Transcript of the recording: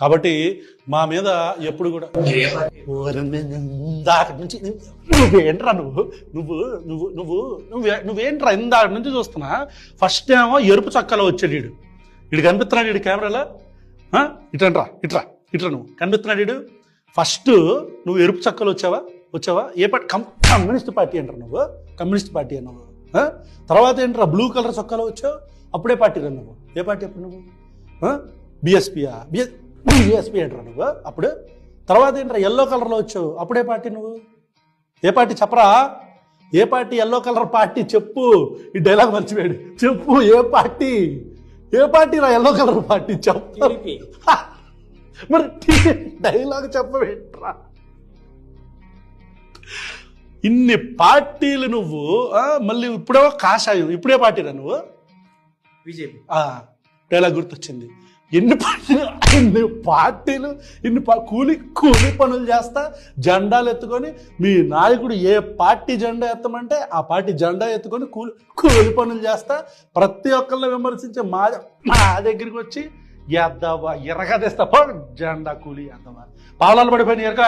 కాబట్టి మా మీద ఎప్పుడు కూడా ఇందాక నుంచి నువ్వేంట్రా నువ్వు నువ్వు? నువ్వు నువ్వు నువ్వే నువ్వేంట్రా ఇందాక నుంచి చూస్తున్నా? ఫస్ట్ ఏమో ఎరుపు చక్కలో వచ్చాడు వీడు. వీడు కనిపిస్తున్నాడు వీడు కెమెరాలో? ఆ? ఇట్రంట్రా ఇట్రా ఇట్రా నువ్వు. కనిపిస్తున్నాడు వీడు. ఫస్ట్ నువ్వు ఎరుపు చక్కలు వచ్చావా? వచ్చావా? ఏ పార్టీ కమ్ కమ్యూనిస్ట్ పార్టీ అంటారు నువ్వు. కమ్యూనిస్ట్ పార్టీ ఆ? తర్వాత ఏంట్రా బ్లూ కలర్ చొక్కాలో వచ్చావు? అప్పుడే పార్టీ రా నువ్వు. ఏ పార్టీ అప్పుడు నువ్వు? బిఎస్పియా బిఎస్ బిఎస్పి అంటారు నువ్వు. అప్పుడు తర్వాత ఏంట్రా ఎల్లో కలర్లో వచ్చావు. అప్పుడే పార్టీ నువ్వు. ఏ పార్టీ చెప్పరా? ఏ పార్టీ ఎల్లో కలర్ పార్టీ చెప్పు. ఈ డైలాగ్ మర్చిపోయాడు. చెప్పు ఏ పార్టీ? ఏ పార్టీ రా ఎల్లో కలర్ పార్టీ చెప్పు. మరి డైలాగ్ చెప్పవేంట్రా? ఇన్ని పార్టీలు నువ్వు మళ్ళీ ఇప్పుడేమో కాషాయం. ఇప్పుడే పార్టీరా నువ్వు. బీజేపీ. ఎలా గుర్తొచ్చింది. ఎన్ని పార్టీలు ఎన్ని పార్టీలు ఎన్ని కూలి కూలి పనులు చేస్తా జెండాలు ఎత్తుకొని మీ నాయకుడు ఏ పార్టీ జెండా ఎత్తమంటే ఆ పార్టీ జెండా ఎత్తుకొని కూలి కూలి పనులు చేస్తా ప్రతి ఒక్కరిని విమర్శించే మా మా దగ్గరికి వచ్చి ఎద్దవా ఎరగ తెస్తా జెండా కూలి ఎద్దవా పావులాలు పడిపోయిన ఎరక